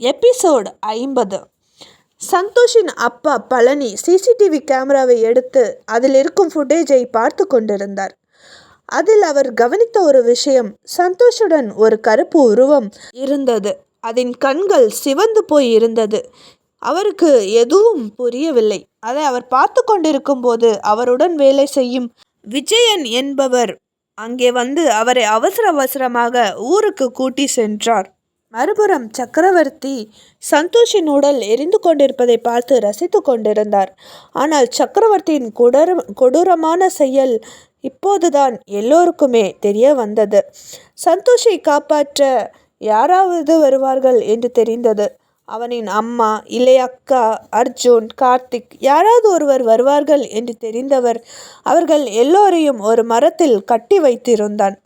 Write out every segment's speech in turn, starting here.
Episode ஐம்பது. சந்தோஷின் அப்பா Palani CCTV கேமராவை எடுத்து அதில் இருக்கும் ஃபுட்டேஜை பார்த்து கொண்டிருந்தார். அதில் அவர் கவனித்த ஒரு விஷயம் சந்தோஷுடன் ஒரு கருப்பு உருவம் இருந்தது. அதன் கண்கள் சிவந்து போய் இருந்தது. அவருக்கு எதுவும் புரியவில்லை. அதை அவர் பார்த்து கொண்டிருக்கும் போது அவருடன் வேலை செய்யும் விஜயன் என்பவர் அங்கே வந்து அவரை அவசர அவசரமாக ஊருக்கு கூட்டி சென்றார். மறுபுறம் சக்கரவர்த்தி சந்தோஷின் உடல் எரிந்து கொண்டிருப்பதை பார்த்து ரசித்து கொண்டிருந்தார். ஆனால் சக்கரவர்த்தியின் கொடூர கொடூரமான செயல் இப்போதுதான் எல்லோருக்குமே தெரிய வந்தது. சந்தோஷை காப்பாற்ற யாராவது வருவார்கள் என்று தெரிந்தது. அவனின் அம்மா இளைய அக்கா அர்ஜுன் கார்த்திக் யாராவது ஒருவர் வருவார்கள் என்று தெரிந்தவர் அவர்கள் எல்லோரையும் ஒரு மரத்தில் கட்டி வைத்திருந்தான்.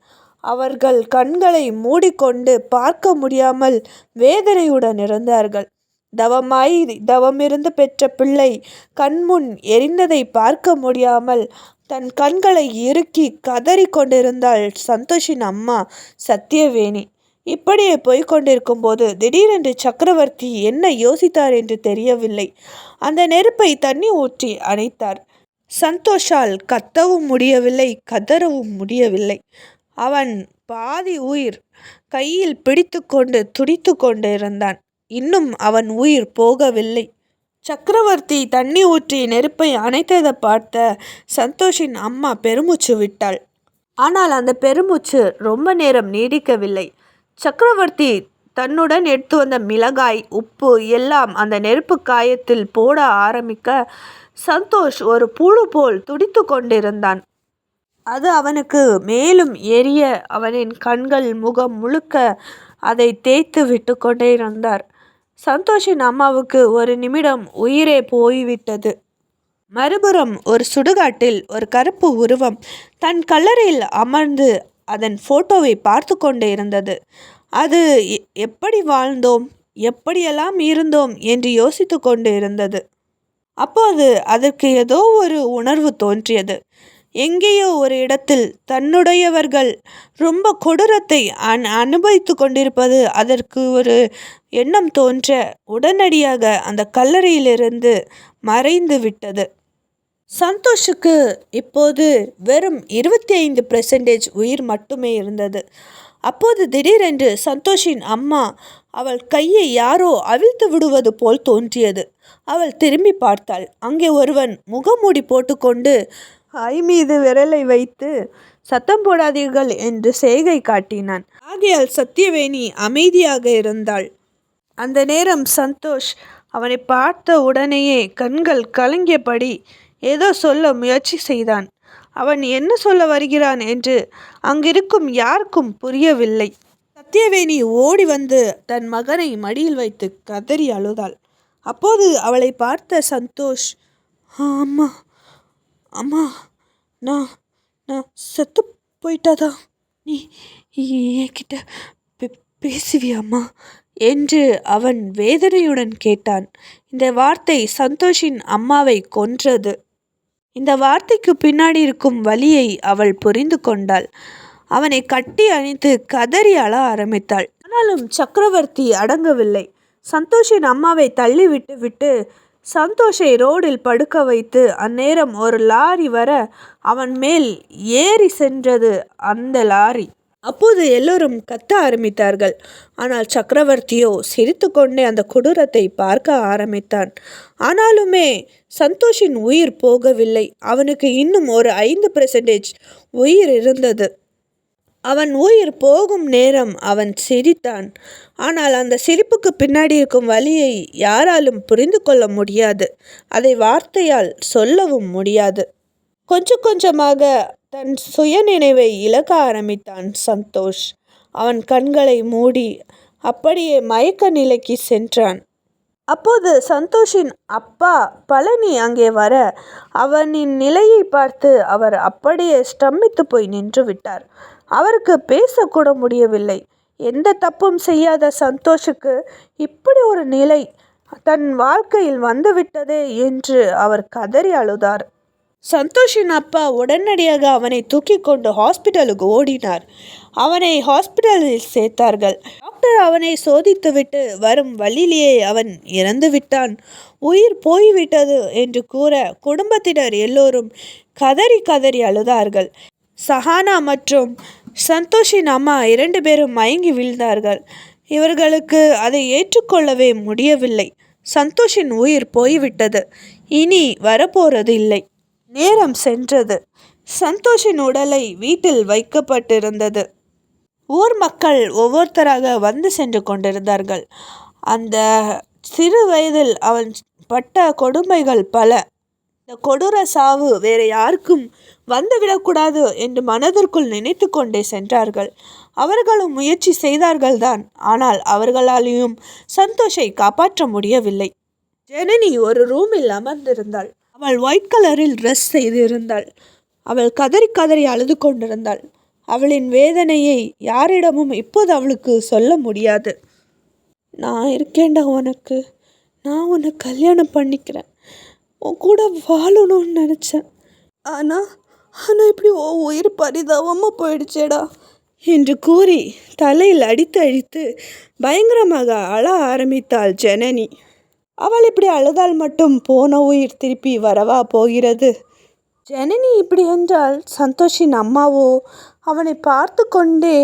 அவர்கள் கண்களை மூடிக்கொண்டு பார்க்க முடியாமல் வேதனையுடன் இருந்தார்கள். தவமாய் தவமிருந்து பெற்ற பிள்ளை கண்முன் எரிந்ததை பார்க்க முடியாமல் தன் கண்களை இறுக்கி கதறி கொண்டிருந்தாள் சந்தோஷின் அம்மா சத்தியவேணி இப்படியே போய்கொண்டிருக்கும் போது திடீரென்று சக்கரவர்த்தி என்ன யோசித்தார் என்று தெரியவில்லை. அந்த நெருப்பை தண்ணி ஊற்றி அணைத்தார். சந்தோஷால் கத்தவும் முடியவில்லை கதறவும் முடியவில்லை. அவன் பாதி உயிர் கையில் பிடித்து கொண்டு துடித்து கொண்டு இருந்தான் இன்னும் அவன் உயிர் போகவில்லை. சக்கரவர்த்தி தண்ணி ஊற்றி நெருப்பை அணைத்ததை பார்த்த சந்தோஷின் அம்மா பெருமூச்சு விட்டாள். ஆனால் அந்த பெருமூச்சு ரொம்ப நேரம் நீடிக்கவில்லை. சக்கரவர்த்தி தன்னுடன் எடுத்து வந்த மிளகாய் உப்பு எல்லாம் அந்த நெருப்பு காயத்தில் போட ஆரம்பிக்க சந்தோஷ் ஒரு புழு போல் துடித்து கொண்டிருந்தான் அது அவனுக்கு மேலும் எரிய அவனின் கண்கள் முகம் முழுக்க அதை தேய்த்து விட்டு கொண்டே இருந்தார். சந்தோஷின் அம்மாவுக்கு ஒரு நிமிடம் உயிரே போய்விட்டது. மறுபுறம் ஒரு சுடுகாட்டில் ஒரு கருப்பு உருவம் தன் கல்லறையில் அமர்ந்து அதன் போட்டோவை பார்த்து கொண்டே இருந்தது. அது எப்படி வாழ்ந்தோம் எப்படியெல்லாம் இருந்தோம் என்று யோசித்து கொண்டு இருந்தது. அப்போது அதற்கு ஏதோ ஒரு உணர்வு தோன்றியது. எங்கேயோ ஒரு இடத்தில் தன்னுடையவர்கள் ரொம்ப கொடூரத்தை அன் அனுபவித்து கொண்டிருப்பது அதற்கு ஒரு எண்ணம் தோன்ற உடனடியாக அந்த கல்லறையிலிருந்து மறைந்து விட்டது. சந்தோஷுக்கு இப்போது வெறும் இருபத்தி ஐந்து பெர்சன்டேஜ் உயிர் மட்டுமே இருந்தது. அப்போது திடீரென்று சந்தோஷின் அம்மா அவள் கையை யாரோ அவிழ்த்து விடுவது போல் தோன்றியது. அவள் திரும்பி பார்த்தாள். அங்கே ஒருவன் முகமூடி போட்டுக்கொண்டு வாய் மீது விரலை வைத்து சத்தம் போடாதீர்கள் என்று செய்கை காட்டினான். ஆகையால் சத்தியவேணி அமைதியாக இருந்தாள். அந்த நேரம் சந்தோஷ் அவனை பார்த்த உடனேயே கண்கள் கலங்கியபடி ஏதோ சொல்ல முயற்சி செய்தான். அவன் என்ன சொல்ல வருகிறான்? என்று அங்கிருக்கும் யாருக்கும் புரியவில்லை. சத்தியவேணி ஓடி வந்து தன் மகனை மடியில் வைத்து கதறி அழுதாள். அப்போது அவளை பார்த்த சந்தோஷ் ஆமாம் அம்மா நான் நான் செத்து போயிட்டாதான் நீ என்கிட்ட பேசுவியாம்மா? என்று அவன் வேதனையுடன் கேட்டான். இந்த வார்த்தை சந்தோஷின் அம்மாவை கொன்றது. இந்த வார்த்தைக்கு பின்னாடி இருக்கும் வழியை அவள் புரிந்து கொண்டாள். அவனை கட்டி அணைத்து கதறி அழ ஆரம்பித்தாள். ஆனாலும் சக்கரவர்த்தி அடங்கவில்லை. சந்தோஷின் அம்மாவை தள்ளிவிட்டு விட்டு சந்தோஷை ரோடில் படுக்க வைத்து அந்நேரம் ஒரு லாரி வர அவன் மேல் ஏறி சென்றது அந்த லாரி. அப்போது எல்லோரும் கத்த ஆரம்பித்தார்கள். ஆனால் சக்கரவர்த்தியோ சிரித்து கொண்டே அந்த கொடூரத்தை பார்க்க ஆரம்பித்தான். ஆனாலுமே சந்தோஷின் உயிர் போகவில்லை. அவனுக்கு இன்னும் ஒரு ஐந்து பெர்சன்டேஜ் உயிர் இருந்தது. அவன் உயிர் போகும் நேரம் அவன் சிரித்தான். ஆனால் அந்த சிரிப்புக்கு பின்னாடி இருக்கும் வழியை யாராலும் புரிந்து கொள்ள முடியாது. அதை வார்த்தையால் சொல்லவும் முடியாது. கொஞ்சம் கொஞ்சமாக தன் சுயநினைவை இழக்க ஆரம்பித்தான் சந்தோஷ். அவன் கண்களை மூடி அப்படியே மயக்க நிலைக்கு சென்றான். அப்போது சந்தோஷின் அப்பா பழனி அங்கே வர அவனின் நிலையை பார்த்து அவர் அப்படியே ஸ்தம்பித்து போய் நின்று விட்டார். அவருக்கு பேசக்கூட முடியவில்லை. எந்த தப்பும் செய்யாத சந்தோஷுக்கு இப்படி ஒரு நிலை தன் வாழ்க்கையில் வந்துவிட்டதே என்று அவர் கதறி அழுதார். சந்தோஷின் அப்பா உடனடியாக அவனை தூக்கி கொண்டு ஹாஸ்பிட்டலுக்கு ஓடினார். அவனை ஹாஸ்பிட்டலில் சேர்த்தார்கள். டாக்டர் அவனை சோதித்துவிட்டு வரும் வழியிலேயே அவன் இறந்து விட்டான். உயிர் போய்விட்டது என்று கூற குடும்பத்தினர் எல்லோரும் கதறி கதறி அழுதார்கள். சஹானா மற்றும் சந்தோஷின் அம்மா இரண்டு பேரும் மயங்கி வீழ்ந்தார்கள். இவர்களுக்கு அதை ஏற்றுக்கொள்ளவே முடியவில்லை. சந்தோஷின் உயிர் போய்விட்டது. இனி வரப்போறது இல்லை நேரம் சென்றது. சந்தோஷின் உடலை வீட்டில் வைக்கப்பட்டிருந்தது. ஊர் மக்கள் ஒவ்வொருத்தராக வந்து சென்று கொண்டிருந்தார்கள். அந்த சிறு வயதில் அவன் பட்ட கொடுமைகள் பல. இந்த கொடூர சாவு வேறு யாருக்கும் வந்துவிடக்கூடாது என்று மனதிற்குள் நினைத்து கொண்டே சென்றார்கள். அவர்களும் முயற்சி செய்தார்கள்தான். ஆனால் அவர்களாலேயும் சந்தோஷை காப்பாற்ற முடியவில்லை. ஜெனனி ஒரு ரூமில் அமர்ந்திருந்தாள். அவள் ஒயிட் கலரில் ட்ரெஸ் செய்திருந்தாள். அவள் கதறி கதறி அழுது கொண்டிருந்தாள். அவளின் வேதனையை யாரிடமும் இப்போது அவளுக்கு சொல்ல முடியாது. நான் இருக்கேன்டா உனக்கு. நான் உன்னை கல்யாணம் பண்ணிக்கிறேன். உன் கூட வாழணும்னு நினச்சேன். ஆனால் ஆனால் இப்படி ஓ உயிர் பரிதாபமாக போயிடுச்சேடா. என்று கூறி தலையில் அடித்து அடித்து பயங்கரமாக அழ ஆரம்பித்தாள் ஜனனி. அவள் இப்படி அழுதால் மட்டும் போன உயிர் திருப்பி வரவா போகிறது? ஜனனி இப்படி என்றால் சந்தோஷின் அம்மாவோ அவனை பார்த்து கொண்டே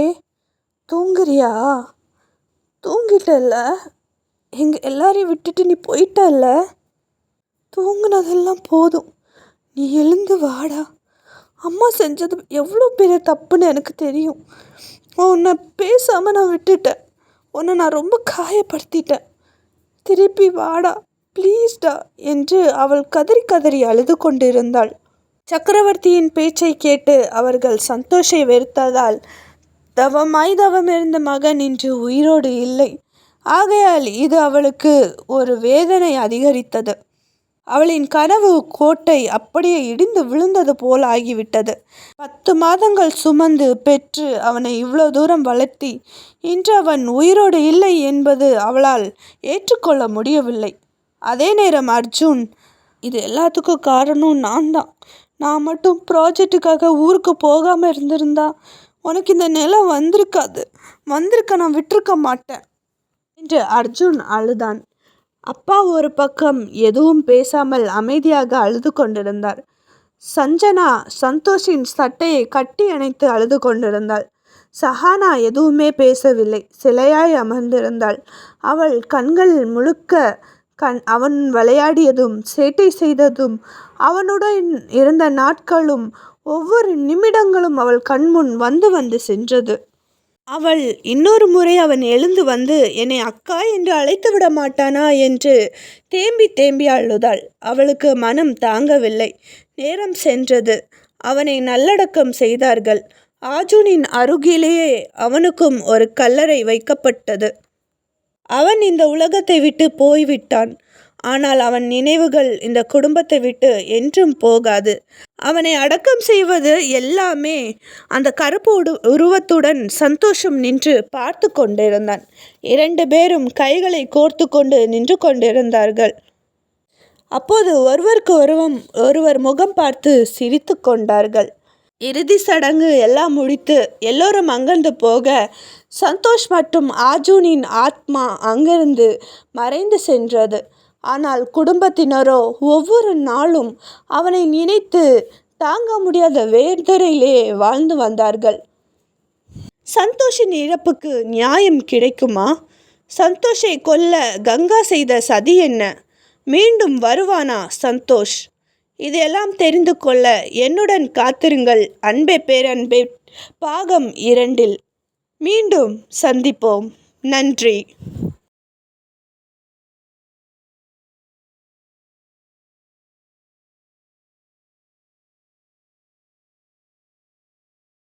தூங்குறியா? தூங்கிட்டல்ல? எங்கள் எல்லாரையும் விட்டுட்டு நீ போயிட்டல்ல? தூங்குனதெல்லாம் போதும். நீ எழுந்து வாடா. அம்மா செஞ்சது எவ்வளோ பெரிய தப்புன்னு எனக்கு தெரியும். உன்னை பேசாமல் நான் விட்டுட்டேன். உன்னை நான் ரொம்ப காயப்படுத்திட்டேன். திருப்பி வாடா. ப்ளீஸ்டா என்று அவள் கதறி கதறி அழுது கொண்டிருந்தாள். சக்கரவர்த்தியின் பேச்சை கேட்டு அவர்கள் சந்தோஷை வெறுத்ததால் தவமாய் தவமிருந்த மகன் இன்று உயிரோடு இல்லை. ஆகையால் இது அவளுக்கு ஒரு வேதனை அதிகரித்தது. அவளின் கனவு கோட்டை அப்படியே இடிந்து விழுந்தது போல் ஆகிவிட்டது. பத்து மாதங்கள் சுமந்து பெற்று அவனை இவ்வளோ தூரம் வளர்த்தி இன்று அவன் உயிரோடு இல்லை என்பது அவளால் ஏற்றுக்கொள்ள முடியவில்லை. அதே நேரம் அர்ஜுன் இது எல்லாத்துக்கும் காரணம் நான் தான் நான் மட்டும் ப்ராஜெக்ட்டுக்காக ஊருக்கு போகாமல் இருந்திருந்தா உனக்கு இந்த நிலம் வந்திருக்காது. வந்திருக்க நான் விட்டிருக்க மாட்டேன். என்று அர்ஜுன் அழுதான். அப்பா ஒரு பக்கம் எதுவும் பேசாமல் அமைதியாக அழுது கொண்டிருந்தார். சஞ்சனா சந்தோஷின் சட்டையை கட்டி அணைத்து அழுது கொண்டிருந்தாள். சஹானா எதுவுமே பேசவில்லை. சிலையாய் அமர்ந்திருந்தாள். அவள் கண்கள் முழுக்க கண் அவன் விளையாடியதும் சேட்டை செய்ததும் அவனுடன் இருந்த நாட்களும் ஒவ்வொரு நிமிடங்களும் அவள் கண்முன் வந்து வந்து சென்றது. அவள் இன்னொரு முறை அவன் எழுந்து வந்து என்னை அக்கா என்று அழைத்து விட மாட்டானா? என்று தேம்பி தேம்பி அழுதாள். அவளுக்கு மனம் தாங்கவில்லை. நேரம் சென்றது. அவனை நல்லடக்கம் செய்தார்கள். ஆஜுனின் அருகிலேயே அவனுக்கும் ஒரு கல்லறை வைக்கப்பட்டது. அவன் இந்த உலகத்தை விட்டு போய்விட்டான். ஆனால் அவன் நினைவுகள் இந்த குடும்பத்தை விட்டு என்றும் போகாது. அவனை அடக்கம் செய்வது எல்லாமே அந்த கருப்பு உடு உருவத்துடன் சந்தோஷம் நின்று பார்த்து கொண்டிருந்தான். இரண்டு பேரும் கைகளை கோர்த்து கொண்டு நின்று கொண்டிருந்தார்கள். அப்போது ஒருவருக்கு ஒருவம் ஒருவர் முகம் பார்த்து சிரித்து கொண்டார்கள். இறுதி சடங்கு எல்லாம் முடித்து எல்லோரும் அங்கிருந்து போக சந்தோஷ் மற்றும் ஆஜூனின் ஆத்மா அங்கிருந்து மறைந்து சென்றது. ஆனால் குடும்பத்தினரோ ஒவ்வொரு நாளும் அவனை நினைத்து தாங்க முடியாத வேதனையிலே வாழ்ந்து வந்தார்கள். சந்தோஷின் இழப்புக்கு நியாயம் கிடைக்குமா? சந்தோஷை கொல்ல கங்கா செய்த சதி என்ன? மீண்டும் வருவானா சந்தோஷ்? இதையெல்லாம் தெரிந்து கொள்ள என்னுடன் காத்திருங்கள் அன்பே பேரன்பே. பாகம் இரண்டில் மீண்டும் சந்திப்போம். நன்றி.